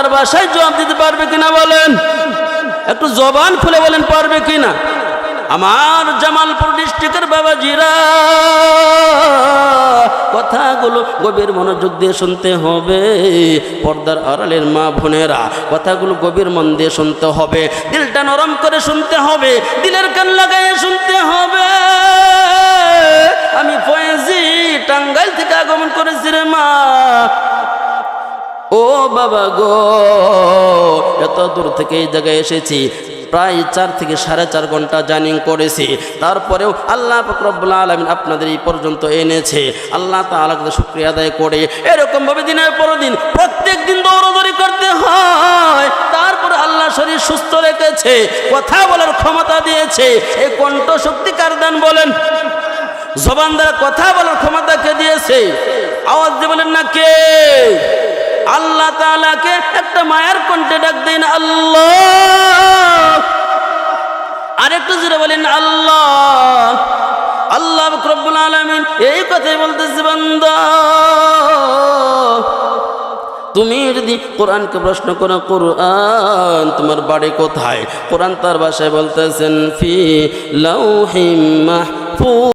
তার বাসায় জবাব দিতে পারবে কিনা বলেন? একটু জবান খুলে বলেন, পারবে কিনা? আমার জামালপুর ডিস্ট্রিক্টের বাবাজিরা, কথাগুলো গভীর মনোযোগ দিয়ে শুনতে হবে। পর্দার আড়ালের মা বোনেরা, কথাগুলো গভীর মন দিয়ে শুনতে হবে। দিলটা নরম করে শুনতে হবে, দিলের কান লাগাইয়ে শুনতে হবে। আমি ফয়েজি টাঙ্গাইল থেকে আগমন করেছি রে মা। বাবা গো, এত দূর থেকে এই জায়গায় এসেছি, প্রায় চার থেকে সাড়ে চার ঘণ্টা জার্নিং করেছি। তারপরেও আল্লাহ ফকরবুল্লা আলমিন আপনাদের এই পর্যন্ত এনেছে। আল্লাহ তালাকে শুক্রিয়া আদায় করে, এরকমভাবে দিনের পর দিন প্রত্যেক দিন দৌড়দৌড়ি করতে হয়। তারপর আল্লাহ শরীর সুস্থ রেখেছে, কথা বলার ক্ষমতা দিয়েছে। এই কণ্ঠ শক্তি কার দান বলেন? জবান দ্বারা কথা বলার ক্ষমতা কে দিয়েছে? আওয়াজ দিয়ে বলেন না কে? আল্লাহ তাআলাকে একটা মায়ের কণ্ঠে ডাক দিন, আল্লাহ। আরেকটু জোরে বলেন, আল্লাহ। আল্লাহ রব্বুল আলামিন এই কথাই বলতেছে, বান্দা। তুমি যদি কোরআনকে প্রশ্ন করো, কোরআন তোমার বাড়ি কোথায়? কোরআন তার ভাষায় বলতেছেন, ফি লাউহিম মাহফুজ।